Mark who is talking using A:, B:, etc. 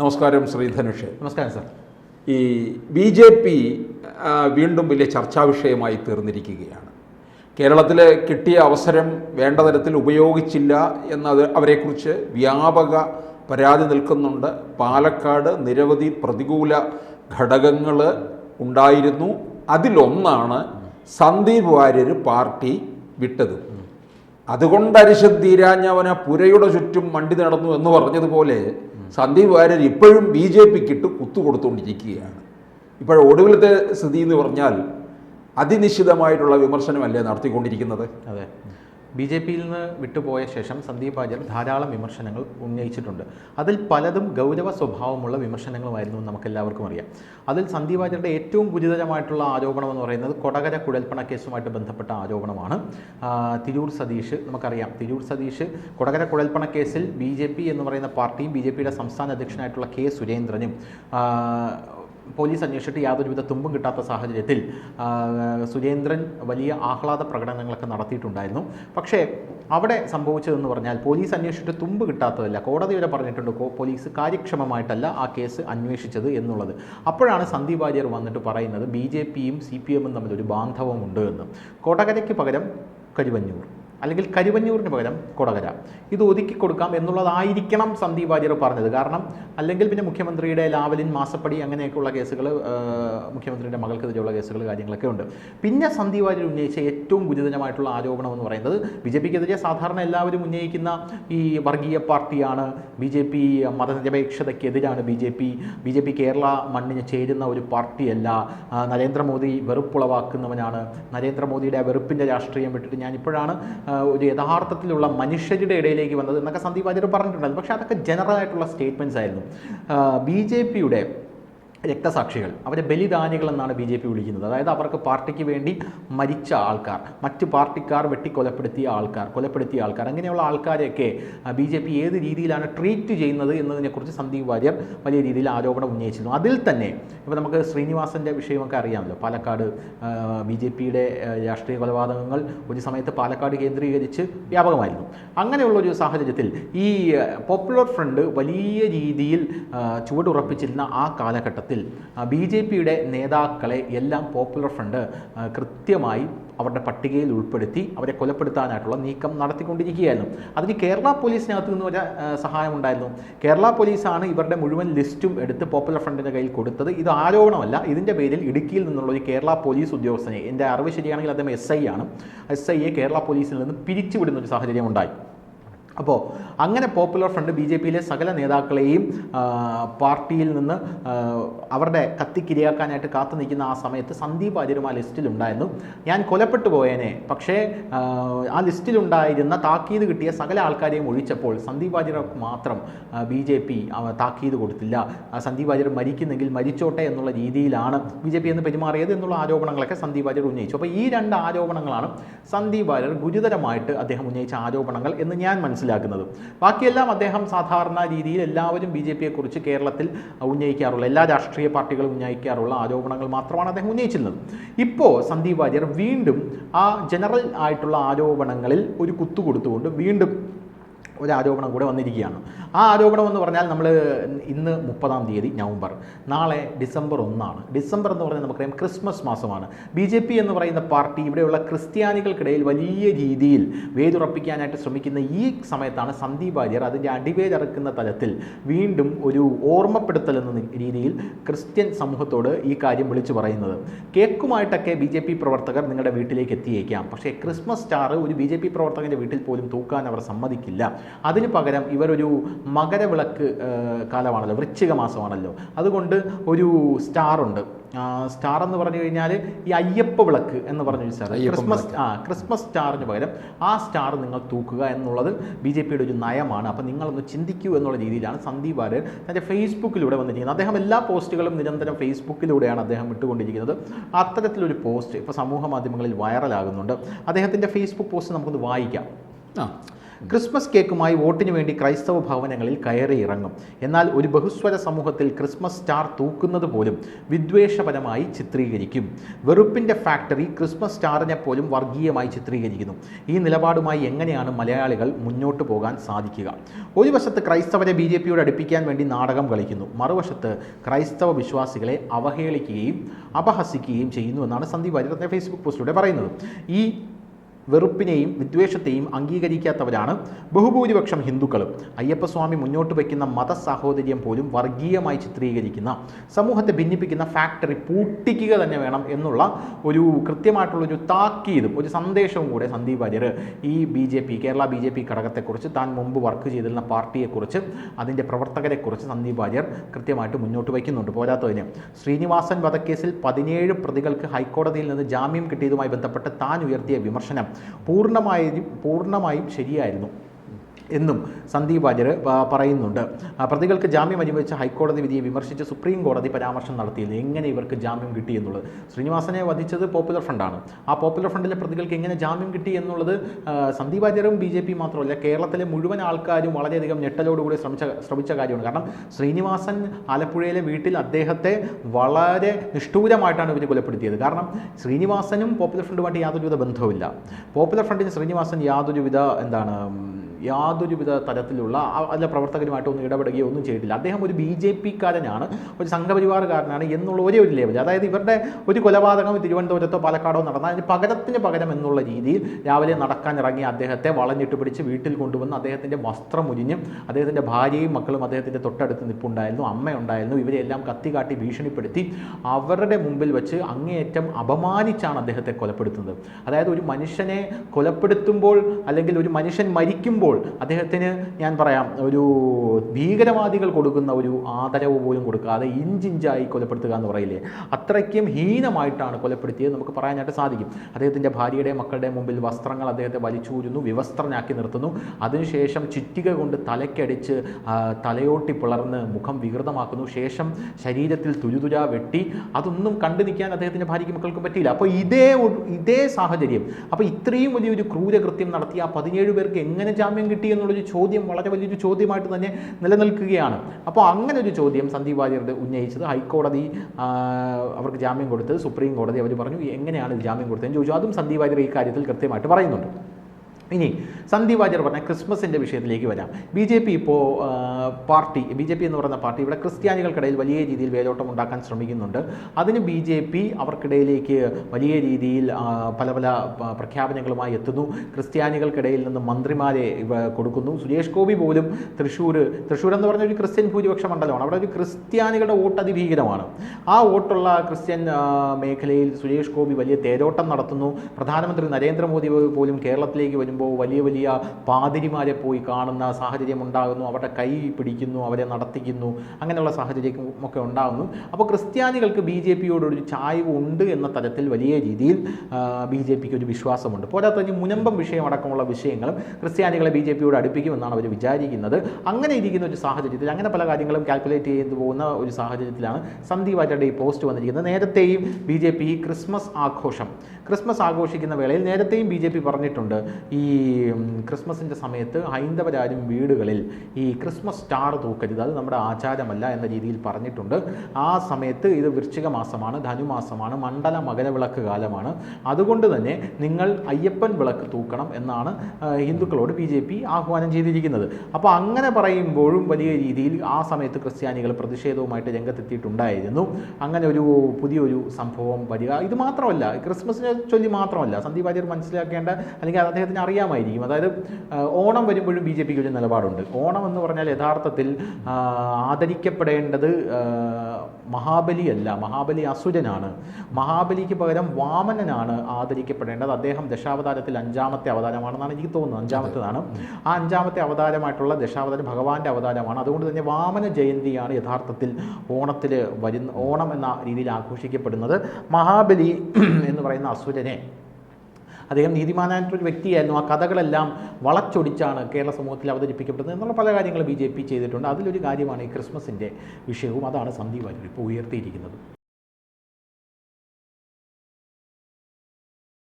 A: നമസ്കാരം ശ്രീ ധനുഷ്.
B: നമസ്കാരം സാർ.
A: ഈ ബി ജെ പി വീണ്ടും വലിയ ചർച്ചാ വിഷയമായി തീർന്നിരിക്കുകയാണ്. കേരളത്തിൽ കിട്ടിയ അവസരം വേണ്ട തരത്തിൽ ഉപയോഗിച്ചില്ല എന്നത് അവരെക്കുറിച്ച് വ്യാപക പരാതി നിൽക്കുന്നുണ്ട്. പാലക്കാട് നിരവധി പ്രതികൂല ഘടകങ്ങൾ ഉണ്ടായിരുന്നു. അതിലൊന്നാണ് സന്ദീപ് വാര്യർ പാർട്ടി വിട്ടത്. അതുകൊണ്ട് അരിശം തീരാഞ്ഞവന പുരയുടെ ചുറ്റും മണ്ടി നടന്നു എന്ന് പറഞ്ഞതുപോലെ സന്ദീപ് വാര്യർ ഇപ്പോഴും ബി ജെ പിക്ക് ഇട്ട് കുത്തുകൊടുത്തുകൊണ്ടിരിക്കുകയാണ് ഇപ്പോൾ ഒടുവിലത്തെ സ്ഥിതി എന്ന് പറഞ്ഞാൽ അതിനിശ്ചിതമായിട്ടുള്ള വിമർശനമല്ലേ നടത്തിക്കൊണ്ടിരിക്കുന്നത്?
B: അതെ. ബി ജെ പിയിൽ നിന്ന് വിട്ടുപോയ ശേഷം സന്ദീപ് ആചാർ ധാരാളം വിമർശനങ്ങൾ ഉന്നയിച്ചിട്ടുണ്ട്. അതിൽ പലതും ഗൗരവ സ്വഭാവമുള്ള വിമർശനങ്ങളുമായിരുന്നു നമുക്കെല്ലാവർക്കും അറിയാം. അതിൽ സന്ദീപ് ആചാരുടെ ഏറ്റവും ഗുരുതരമായിട്ടുള്ള ആരോപണം എന്ന് പറയുന്നത് കൊടകര കുഴൽപ്പണ കേസുമായിട്ട് ബന്ധപ്പെട്ട ആരോപണമാണ്. തിരൂർ സതീഷ് നമുക്കറിയാം. തിരൂർ സതീഷ് കൊടകര കുഴൽപ്പണ കേസിൽ ബി ജെ പി എന്ന് പറയുന്ന പാർട്ടിയും ബി ജെ പിയുടെ സംസ്ഥാന അധ്യക്ഷനായിട്ടുള്ള കെ സുരേന്ദ്രനും പോലീസ് അന്വേഷിച്ചിട്ട് യാതൊരുവിധ തുമ്പും കിട്ടാത്ത സാഹചര്യത്തിൽ സുരേന്ദ്രൻ വലിയ ആഹ്ലാദ പ്രകടനങ്ങളൊക്കെ നടത്തിയിട്ടുണ്ടായിരുന്നു. പക്ഷേ അവിടെ സംഭവിച്ചതെന്ന് പറഞ്ഞാൽ പോലീസ് അന്വേഷിച്ചിട്ട് തുമ്പ് കിട്ടാത്തതല്ല. കോടതി വരെ പറഞ്ഞിട്ടുണ്ട് പോലീസ് കാര്യക്ഷമമായിട്ടല്ല ആ കേസ് അന്വേഷിച്ചത് എന്നുള്ളത്. അപ്പോഴാണ് സന്ദീപ് വാര്യർ വന്നിട്ട് പറയുന്നത് ബി ജെ പിയും സി പി എമ്മും തമ്മിലൊരു ബാന്ധവമുണ്ട് എന്ന്. കോടകരയ്ക്ക് പകരം കരുവന്നൂർ. അല്ലെങ്കിൽ കരുവഞ്ഞൂറിന് പകരം കൊടകര. ഇത് ഒതുക്കി കൊടുക്കാം എന്നുള്ളതായിരിക്കണം സന്ദീപ് വാര്യർ പറഞ്ഞത്. കാരണം അല്ലെങ്കിൽ പിന്നെ മുഖ്യമന്ത്രിയുടെ ലാവലിൻ മാസപ്പടി അങ്ങനെയൊക്കെയുള്ള കേസുകൾ മുഖ്യമന്ത്രിയുടെ മകൾക്കെതിരെയുള്ള കേസുകൾ കാര്യങ്ങളൊക്കെ ഉണ്ട്. പിന്നെ സന്ദീപ് വാര്യർ ഉന്നയിച്ച ഏറ്റവും ഗുരുതരമായിട്ടുള്ള ആരോപണം എന്ന് പറയുന്നത് ബി ജെ പിക്കെതിരെ സാധാരണ എല്ലാവരും ഉന്നയിക്കുന്ന ഈ വർഗീയ പാർട്ടിയാണ്. B J P മതനിരപേക്ഷതയ്ക്കെതിരാണ് B J P. B J P Kerala മണ്ണിന് ചേരുന്ന ഒരു പാർട്ടിയല്ല. നരേന്ദ്രമോദി വെറുപ്പുളവാക്കുന്നവനാണ്. നരേന്ദ്രമോദിയുടെ ആ വെറുപ്പിന്റെ രാഷ്ട്രീയം വിട്ടിട്ട് ആ, ഒരു യഥാർത്ഥത്തിലുള്ള മനുഷ്യരുടെ ഇടയിലേക്ക് വന്നത് എന്നൊക്കെ സന്ദീപ് വാര്യർ പറഞ്ഞിട്ടുണ്ടായിരുന്നു. പക്ഷേ അതൊക്കെ ജനറൽ ആയിട്ടുള്ള സ്റ്റേറ്റ്മെന്റ്സ് ആയിരുന്നു. ബി ജെ പിയുടെ രക്തസാക്ഷികൾ. അവരെ ബലിദാനികൾ എന്നാണ് ബി ജെ പി വിളിക്കുന്നത്. അതായത് അവർക്ക് പാർട്ടിക്ക് വേണ്ടി മരിച്ച ആൾക്കാർ മറ്റ് പാർട്ടിക്കാർ വെട്ടിക്കൊലപ്പെടുത്തിയ ആൾക്കാർ കൊലപ്പെടുത്തിയ ആൾക്കാർ അങ്ങനെയുള്ള ആൾക്കാരെയൊക്കെ ബി ജെ പി ഏത് രീതിയിലാണ് ട്രീറ്റ് ചെയ്യുന്നത് എന്നതിനെക്കുറിച്ച് സന്ദീപ് വാര്യർ വലിയ രീതിയിൽ ആരോപണം ഉന്നയിച്ചിരുന്നു. അതിൽ തന്നെ ഇപ്പോൾ നമുക്ക് ശ്രീനിവാസന്റെ വിഷയമൊക്കെ അറിയാമല്ലോ. പാലക്കാട് ബി ജെ പിയുടെ രാഷ്ട്രീയ കൊലപാതകങ്ങൾ ഒരു സമയത്ത് പാലക്കാട് കേന്ദ്രീകരിച്ച് വ്യാപകമായിരുന്നു. അങ്ങനെയുള്ള ഒരു സാഹചര്യത്തിൽ ഈ പോപ്പുലർ ഫ്രണ്ട് വലിയ രീതിയിൽ ചുവടുറപ്പിച്ചിരുന്ന ആ കാലഘട്ടത്തിൽ ബി ജെ പിയുടെ നേതാക്കളെ എല്ലാം പോപ്പുലർ ഫ്രണ്ട് കൃത്യമായി അവരുടെ പട്ടികയിൽ ഉൾപ്പെടുത്തി അവരെ കൊലപ്പെടുത്താനായിട്ടുള്ള നീക്കം നടത്തിക്കൊണ്ടിരിക്കുകയായിരുന്നു. അതിന് കേരള പോലീസിനകത്ത് നിന്ന് ഒരു സഹായമുണ്ടായിരുന്നു. കേരള പോലീസാണ് ഇവരുടെ മുഴുവൻ ലിസ്റ്റും എടുത്ത് പോപ്പുലർ ഫ്രണ്ടിന്റെ കയ്യിൽ കൊടുത്തത്. ഇത് ആരോപണമല്ല ഇതിന്റെ പേരിൽ ഇടുക്കിയിൽ നിന്നുള്ള ഒരു കേരള പോലീസ് ഉദ്യോഗസ്ഥനെ എന്റെ അറിവ് ശരിയാണെങ്കിൽ അദ്ദേഹം എസ് ഐ ആണ്. എസ് ഐയെ കേരള പോലീസിൽ നിന്ന് പിരിച്ചുവിടുന്ന ഒരു സാഹചര്യം ഉണ്ടായി അപ്പോൾ അങ്ങനെ പോപ്പുലർ ഫ്രണ്ട് ബി ജെ പിയിലെ സകല നേതാക്കളെയും പാർട്ടിയിൽ നിന്ന് അവരുടെ കത്തിക്കിരയാക്കാനായിട്ട് കാത്തു നിൽക്കുന്ന ആ സമയത്ത് സന്ദീപ് ആര്യരും ആ ലിസ്റ്റിലുണ്ടായിരുന്നു ഞാൻ കൊലപ്പെട്ടു പോയേനെ. പക്ഷേ ആ, ലിസ്റ്റിലുണ്ടായിരുന്ന താക്കീത് കിട്ടിയ സകല ആൾക്കാരെയും ഒഴിച്ചപ്പോൾ സന്ദീപ് ആര്യർക്ക് മാത്രം ബി ജെ പി താക്കീത് കൊടുത്തില്ല. സന്ദീപ് ആര്യർ മരിക്കുന്നെങ്കിൽ മരിച്ചോട്ടെ എന്നുള്ള രീതിയിലാണ് ബി ജെ പി എന്ന് പെരുമാറിയത് എന്നുള്ള ആരോപണങ്ങളൊക്കെ സന്ദീപ് ആര്യർ ഉന്നയിച്ചു. അപ്പോൾ ഈ രണ്ട് ആരോപണങ്ങളാണ് സന്ദീപ് ആര്യർ ഗുരുതരമായിട്ട് അദ്ദേഹം ഉന്നയിച്ച ആരോപണങ്ങൾ എന്ന് ഞാൻ മനസ്സിലാക്കുന്നത്. ബാക്കിയെല്ലാം അദ്ദേഹം സാധാരണ രീതിയിൽ എല്ലാവരും ബി ജെ പിയെക്കുറിച്ച് കേരളത്തിൽ ഉന്നയിക്കാറുള്ള എല്ലാ രാഷ്ട്രീയ പാർട്ടികളും ഉന്നയിക്കാറുള്ള ആരോപണങ്ങൾ മാത്രമാണ് അദ്ദേഹം ഉന്നയിച്ചിരുന്നത്. ഇപ്പോൾ സന്ദീപ് വാര്യർ വീണ്ടും ആ ജനറൽ ആയിട്ടുള്ള ആരോപണങ്ങളിൽ ഒരു കുത്തു കൊടുത്തുകൊണ്ട് വീണ്ടും ഒരു ആരോപണം കൂടെ വന്നിരിക്കുകയാണ്. ആ ആരോപണം എന്ന് പറഞ്ഞാൽ നമ്മൾ ഇന്ന് മുപ്പതാം തീയതി നവംബർ നാളെ ഡിസംബർ ഒന്നാണ്. ഡിസംബർ എന്ന് പറഞ്ഞാൽ നമുക്കറിയാം ക്രിസ്മസ് മാസമാണ്. ബി ജെ പി എന്ന് പറയുന്ന പാർട്ടി ഇവിടെയുള്ള ക്രിസ്ത്യാനികൾക്കിടയിൽ വലിയ രീതിയിൽ വേദുറപ്പിക്കാനായിട്ട് ശ്രമിക്കുന്ന ഈ സമയത്താണ് സന്ദീപ് വാര്യർ അതിന്റെ അടിവേദറക്കുന്ന തലത്തിൽ വീണ്ടും ഒരു ഓർമ്മപ്പെടുത്തൽ എന്ന രീതിയിൽ ക്രിസ്ത്യൻ സമൂഹത്തോട് ഈ കാര്യം വിളിച്ചു പറയുന്നത്. കേക്കുമായിട്ടൊക്കെ ബി ജെ പി പ്രവർത്തകർ നിങ്ങളുടെ വീട്ടിലേക്ക് എത്തിയേക്കാം. പക്ഷേ ക്രിസ്മസ് സ്റ്റാർ ഒരു ബി ജെ പി പ്രവർത്തകന്റെ വീട്ടിൽ പോലും തൂക്കാൻ അവർ സമ്മതിക്കില്ല. അതിന് പകരം ഇവരൊരു മകരവിളക്ക് കാലമാണല്ലോ വൃശ്ചിക മാസമാണല്ലോ. അതുകൊണ്ട് ഒരു സ്റ്റാർ ഉണ്ട് സ്റ്റാർ എന്ന് പറഞ്ഞു കഴിഞ്ഞാൽ ഈ അയ്യപ്പ വിളക്ക് എന്ന് പറഞ്ഞൊരു സ്റ്റാർ ക്രിസ്മസ് ആ ക്രിസ്മസ് സ്റ്റാറിന് പകരം ആ സ്റ്റാർ നിങ്ങൾ തൂക്കുക എന്നുള്ളത് ബി ജെ പിയുടെ ഒരു നയമാണ്. അപ്പോൾ നിങ്ങളൊന്ന് ചിന്തിക്കൂ എന്നുള്ള രീതിയിലാണ് സന്ദീപ് വാര്യർ തന്റെ ഫേസ്ബുക്കിലൂടെ വന്നിരിക്കുന്നത്. അദ്ദേഹം എല്ലാ പോസ്റ്റുകളും നിരന്തരം ഫേസ്ബുക്കിലൂടെയാണ് അദ്ദേഹം ഇട്ടുകൊണ്ടിരിക്കുന്നത് അത്തരത്തിലൊരു പോസ്റ്റ് ഇപ്പോൾ സമൂഹ മാധ്യമങ്ങളിൽ വൈറലാകുന്നുണ്ട്. അദ്ദേഹത്തിന്റെ ഫേസ്ബുക്ക് പോസ്റ്റ് നമുക്കൊന്ന് വായിക്കാം.
A: ആ.
B: ക്രിസ്മസ് കേക്കുമായി വോട്ടിന് വേണ്ടി ക്രൈസ്തവ ഭവനങ്ങളിൽ കയറി ഇറങ്ങും. എന്നാൽ ഒരു ബഹുസ്വര സമൂഹത്തിൽ ക്രിസ്മസ് സ്റ്റാർ തൂക്കുന്നത് പോലും വിദ്വേഷപരമായി ചിത്രീകരിക്കും. വെറുപ്പിന്റെ ഫാക്ടറി ക്രിസ്മസ് സ്റ്റാറിനെ പോലും വർഗീയമായി ചിത്രീകരിക്കുന്നു. ഈ നിലപാടുമായി എങ്ങനെയാണ് മലയാളികൾ മുന്നോട്ട് പോകാൻ സാധിക്കുക? ഒരു വശത്ത് ക്രൈസ്തവരെ ബി ജെ പിയോട് അടുപ്പിക്കാൻ വേണ്ടി നാടകം കളിക്കുന്നു. മറുവശത്ത് ക്രൈസ്തവ വിശ്വാസികളെ അവഹേളിക്കുകയും അപഹസിക്കുകയും ചെയ്യുന്നു എന്നാണ് സന്ദീപ് വാര്യർ ഫേസ്ബുക്ക് പോസ്റ്റിലൂടെ പറയുന്നത്. ഈ വെറുപ്പിനെയും വിദ്വേഷത്തെയും അംഗീകരിക്കാത്തവരാണ് ബഹുഭൂരിപക്ഷം ഹിന്ദുക്കളും. അയ്യപ്പസ്വാമി മുന്നോട്ട് വയ്ക്കുന്ന മതസാഹോദര്യം പോലും വർഗീയമായി ചിത്രീകരിക്കുന്ന സമൂഹത്തെ ഭിന്നിപ്പിക്കുന്ന ഫാക്ടറി പൂട്ടിക്കുക തന്നെ വേണം എന്നുള്ള ഒരു കൃത്യമായിട്ടുള്ളൊരു താക്കീതും ഒരു സന്ദേശവും കൂടെ സന്ദീപ് വാര്യർ ഈ B J P Kerala B J P ഘടകത്തെക്കുറിച്ച് താൻ മുമ്പ് വർക്ക് ചെയ്തിരുന്ന പാർട്ടിയെക്കുറിച്ച് അതിന്റെ പ്രവർത്തകരെക്കുറിച്ച് സന്ദീപ് വാര്യർ കൃത്യമായിട്ട് മുന്നോട്ട് വയ്ക്കുന്നുണ്ട്. പോരാത്തതിന് ശ്രീനിവാസൻ വധക്കേസിൽ പതിനേഴ് പ്രതികൾക്ക് ഹൈക്കോടതിയിൽ നിന്ന് ജാമ്യം കിട്ടിയതുമായി ബന്ധപ്പെട്ട് താൻ ഉയർത്തിയ വിമർശനം പൂർണമായും പൂർണമായും ശരിയായിരുന്നു. എന്നും സന്ദീപ് വാര്യർ പറയുന്നുണ്ട്. പ്രതികൾക്ക് ജാമ്യം അനുവദിച്ച ഹൈക്കോടതി വിധിയെ വിമർശിച്ച് സുപ്രീം കോടതി പരാമർശം നടത്തിയത് എങ്ങനെ ഇവർക്ക് ജാമ്യം കിട്ടി എന്നുള്ളത്? ശ്രീനിവാസനെ വധിച്ചത് പോപ്പുലർ ഫ്രണ്ടാണ് ആ പോപ്പുലർ ഫ്രണ്ടിലെ പ്രതികൾക്ക് എങ്ങനെ ജാമ്യം കിട്ടി എന്നുള്ളത് സന്ദീപ് വാര്യറും ബി ജെ പി മാത്രമല്ല കേരളത്തിലെ മുഴുവൻ ആൾക്കാരും വളരെയധികം ഞെട്ടലോടുകൂടി ശ്രമിച്ച ശ്രമിച്ച കാര്യമാണ്. കാരണം ശ്രീനിവാസൻ ആലപ്പുഴയിലെ വീട്ടിൽ അദ്ദേഹത്തെ വളരെ നിഷ്ഠൂരമായിട്ടാണ് ഇവർ കൊലപ്പെടുത്തിയത്. കാരണം ശ്രീനിവാസനും പോപ്പുലർ ഫ്രണ്ടുമായിട്ട് യാതൊരുവിധ ബന്ധവുമില്ല. പോപ്പുലർ ഫ്രണ്ടിന് ശ്രീനിവാസൻ യാതൊരുവിധ എന്താണ് യാതൊരുവിധ തരത്തിലുള്ള അല്ല പ്രവർത്തകരുമായിട്ട് ഒന്നും ഇടപെടുകയോ ഒന്നും ചെയ്തിട്ടില്ല. അദ്ദേഹം ഒരു ബി ജെ പിക്കാരനാണ് ഒരു സംഘപരിവാറുകാരനാണ് എന്നുള്ള ഒരേ ഒരു ലേബൽ. അതായത് ഇവരുടെ ഒരു കൊലപാതകം തിരുവനന്തപുരത്തോ പാലക്കാടോ നടന്നാൽ അതിന് പകരത്തിന് പകരം എന്നുള്ള രീതിയിൽ രാവിലെ നടക്കാൻ ഇറങ്ങിയ അദ്ദേഹത്തെ വളഞ്ഞിട്ട് പിടിച്ച് വീട്ടിൽ കൊണ്ടുവന്ന് അദ്ദേഹത്തിന്റെ വസ്ത്രം ഉരിഞ്ഞ് അദ്ദേഹത്തിന്റെ ഭാര്യയും മക്കളും അദ്ദേഹത്തിന്റെ തൊട്ടടുത്ത് നിപ്പുണ്ടായിരുന്നു അമ്മയുണ്ടായിരുന്നു. ഇവരെല്ലാം കത്തികാട്ടി ഭീഷണിപ്പെടുത്തി അവരുടെ മുമ്പിൽ വെച്ച് അങ്ങേയറ്റം അപമാനിച്ചാണ് അദ്ദേഹത്തെ കൊലപ്പെടുത്തുന്നത്. അതായത് ഒരു മനുഷ്യനെ കൊലപ്പെടുത്തുമ്പോൾ അല്ലെങ്കിൽ ഒരു മനുഷ്യൻ മരിക്കുമ്പോൾ അദ്ദേഹത്തിന് ഞാൻ പറയാം ഒരു ഭീകരവാദികൾ കൊടുക്കുന്ന ഒരു ആദരവ് പോലും കൊടുക്കാതെ ഇഞ്ചിഞ്ചായി കൊലപ്പെടുത്തുക എന്ന് പറയില്ലേ? അത്രയ്ക്കും ഹീനമായിട്ടാണ് കൊലപ്പെടുത്തിയത് നമുക്ക് പറയാനായിട്ട് സാധിക്കും. അദ്ദേഹത്തിന്റെ ഭാര്യയുടെ മക്കളുടെ മുമ്പിൽ വസ്ത്രങ്ങൾ അദ്ദേഹത്തെ വലിച്ചൂരുന്നു വിവസ്ത്രനാക്കി നിർത്തുന്നു. അതിനുശേഷം ചുറ്റിക കൊണ്ട് തലയ്ക്കടിച്ച് ആ, തലയോട്ടി പിളർന്ന് മുഖം വികൃതമാക്കുന്നു. ശേഷം ശരീരത്തിൽ തുരുതുര വെട്ടി. അതൊന്നും കണ്ടു നിൽക്കാൻ അദ്ദേഹത്തിന്റെ ഭാര്യയ്ക്ക് മക്കൾക്കും പറ്റിയില്ല. അപ്പോൾ ഇതേ ഇതേ സാഹചര്യം. അപ്പോൾ ഇത്രയും വലിയൊരു ക്രൂരകൃത്യം നടത്തി ആ പതിനേഴ് പേർക്ക് എങ്ങനെ ജാമ്യം കിട്ടി എന്നുള്ളൊരു ചോദ്യം വളരെ വലിയൊരു ചോദ്യമായിട്ട് തന്നെ നിലനിൽക്കുകയാണ്. അപ്പോൾ അങ്ങനെ ഒരു ചോദ്യം സന്ദീപ് വാര്യരുടെ ഉന്നയിച്ചത്. ഹൈക്കോടതി അവർക്ക് ജാമ്യം കൊടുത്തത്. സുപ്രീം കോടതി അവർ പറഞ്ഞു എങ്ങനെയാണ് ജാമ്യം കൊടുത്തതെന്ന് ചോദിച്ചു. അതും സന്ദീപ് വാര്യർ ഈ കാര്യത്തിൽ കൃത്യമായിട്ട് പറയുന്നുണ്ട്. ഇനി സന്ദീപ് വാര്യർ പറഞ്ഞ ക്രിസ്മസിന്റെ വിഷയത്തിലേക്ക് വരാം. ബി ജെ പി ഇപ്പോൾ പാർട്ടി ബി ജെ പി എന്ന് പറയുന്ന പാർട്ടി ഇവിടെ ക്രിസ്ത്യാനികൾക്കിടയിൽ വലിയ രീതിയിൽ വേലോട്ടം ഉണ്ടാക്കാൻ ശ്രമിക്കുന്നുണ്ട്. അതിന് ബി ജെ പി അവർക്കിടയിലേക്ക് വലിയ രീതിയിൽ പല പല പ്രഖ്യാപനങ്ങളുമായി എത്തുന്നു. ക്രിസ്ത്യാനികൾക്കിടയിൽ നിന്ന് മന്ത്രിമാരെ കൊടുക്കുന്നു. സുരേഷ് ഗോപി പോലും തൃശ്ശൂർ തൃശ്ശൂർ എന്ന് പറഞ്ഞ ഒരു ക്രിസ്ത്യൻ ഭൂരിപക്ഷ മണ്ഡലമാണ്. അവിടെ ഒരു ക്രിസ്ത്യാനികളുടെ വോട്ട് അതിഭീകരമാണ് ആ വോട്ടുള്ള ക്രിസ്ത്യൻ മേഖലയിൽ സുരേഷ് ഗോപി വലിയ തേരോട്ടം നടത്തുന്നു. പ്രധാനമന്ത്രി നരേന്ദ്രമോദി പോലും കേരളത്തിലേക്ക് വരുമ്പോൾ വലിയ വലിയ പാതിരിമാരെ പോയി കാണുന്ന സാഹചര്യം ഉണ്ടാകുന്നു. അവരുടെ കൈ പിടിക്കുന്നു അവരെ നടത്തിക്കുന്നു. അങ്ങനെയുള്ള സാഹചര്യം ഒക്കെ ഉണ്ടാകുന്നു. അപ്പോൾ ക്രിസ്ത്യാനികൾക്ക് ബി ജെ പിയോടൊരു ചായ്വ് ഉണ്ട് എന്ന തരത്തിൽ വലിയ രീതിയിൽ ബി ജെ പിക്ക് ഒരു വിശ്വാസമുണ്ട്. പോരാത്തതിന് മുനമ്പം വിഷയമടക്കമുള്ള വിഷയങ്ങളും ക്രിസ്ത്യാനികളെ ബി ജെ പിയോട് അടുപ്പിക്കുമെന്നാണ് അവർ വിചാരിക്കുന്നത്. അങ്ങനെ ഇരിക്കുന്ന ഒരു സാഹചര്യത്തിൽ അങ്ങനെ പല കാര്യങ്ങളും കാൽക്കുലേറ്റ് ചെയ്തു പോകുന്ന ഒരു സാഹചര്യത്തിലാണ് സന്ദീപ് വാര്യരുടെ ഈ പോസ്റ്റ് വന്നിരിക്കുന്നത്. നേരത്തെയും ബി ജെ പി ക്രിസ്മസ് ആഘോഷം ക്രിസ്മസ് ആഘോഷിക്കുന്ന വേളയിൽ നേരത്തെയും ബി ജെ പി പറഞ്ഞിട്ടുണ്ട്. ഈ ഉം, ക്രിസ്മസിന്റെ സമയത്ത് ഹൈന്ദവരാരും വീടുകളിൽ ഈ ക്രിസ്മസ് സ്റ്റാർ തൂക്കരുത്. അത് നമ്മുടെ ആചാരമല്ല എന്ന രീതിയിൽ പറഞ്ഞിട്ടുണ്ട്. ആ സമയത്ത് ഇത് വൃശ്ചിക മാസമാണ് ധനുമാസമാണ് മണ്ഡല മകരവിളക്ക് കാലമാണ്. അതുകൊണ്ട് തന്നെ നിങ്ങൾ അയ്യപ്പൻ വിളക്ക് തൂക്കണം എന്നാണ് ഹിന്ദുക്കളോട് ബി ജെ പി ആഹ്വാനം ചെയ്തിരിക്കുന്നത്. അപ്പോൾ അങ്ങനെ പറയുമ്പോഴും വലിയ രീതിയിൽ ആ സമയത്ത് ക്രിസ്ത്യാനികൾ പ്രതിഷേധവുമായിട്ട് രംഗത്തെത്തിയിട്ടുണ്ടായിരുന്നു. അങ്ങനെ ഒരു പുതിയൊരു സംഭവം വരിക. ഇത് മാത്രമല്ല ക്രിസ്മസിനെ ചൊല്ലി മാത്രമല്ല സന്ദീപ് മനസ്സിലാക്കേണ്ട അല്ലെങ്കിൽ അദ്ദേഹത്തിന് അറിയാമായിരിക്കും. അതായത് ഓണം വരുമ്പോഴും ബി ജെ പിക്ക് ഒരു നിലപാടുണ്ട്. ഓണം എന്ന് പറഞ്ഞാൽ യഥാർത്ഥത്തിൽ ആദരിക്കപ്പെടേണ്ടത് മഹാബലിയല്ല മഹാബലി അസുരനാണ്. മഹാബലിക്ക് പകരം വാമനനാണ് ആദരിക്കപ്പെടേണ്ടത്. അദ്ദേഹം ദശാവതാരത്തിൽ അഞ്ചാമത്തെ അവതാരമാണെന്നാണ് എനിക്ക് തോന്നുന്നത്. അഞ്ചാമത്തേതാണ്. ആ അഞ്ചാമത്തെ അവതാരമായിട്ടുള്ള ദശാവതാരം ഭഗവാന്റെ അവതാരമാണ്. അതുകൊണ്ട് തന്നെ വാമന ജയന്തിയാണ് യഥാർത്ഥത്തിൽ ഓണത്തിൽ വരുന്ന ഓണം എന്ന രീതിയിൽ ആഘോഷിക്കപ്പെടുന്നത് മഹാബലി എന്ന് പറയുന്ന അസുരനെ. അദ്ദേഹം നീതിമാനായിട്ടൊരു വ്യക്തിയായിരുന്നു. ആ കഥകളെല്ലാം വളച്ചൊടിച്ചാണ് കേരള സമൂഹത്തിൽ അവതരിപ്പിക്കപ്പെടുന്നത് എന്നുള്ള പല കാര്യങ്ങളും ബി ജെ പി ചെയ്തിട്ടുണ്ട്. അതിലൊരു കാര്യമാണ് ഈ ക്രിസ്മസിന്റെ വിഷയവും. അതാണ് സന്ദീപ് വാര്യർ ഇപ്പോൾ ഉയർത്തിയിരിക്കുന്നത്.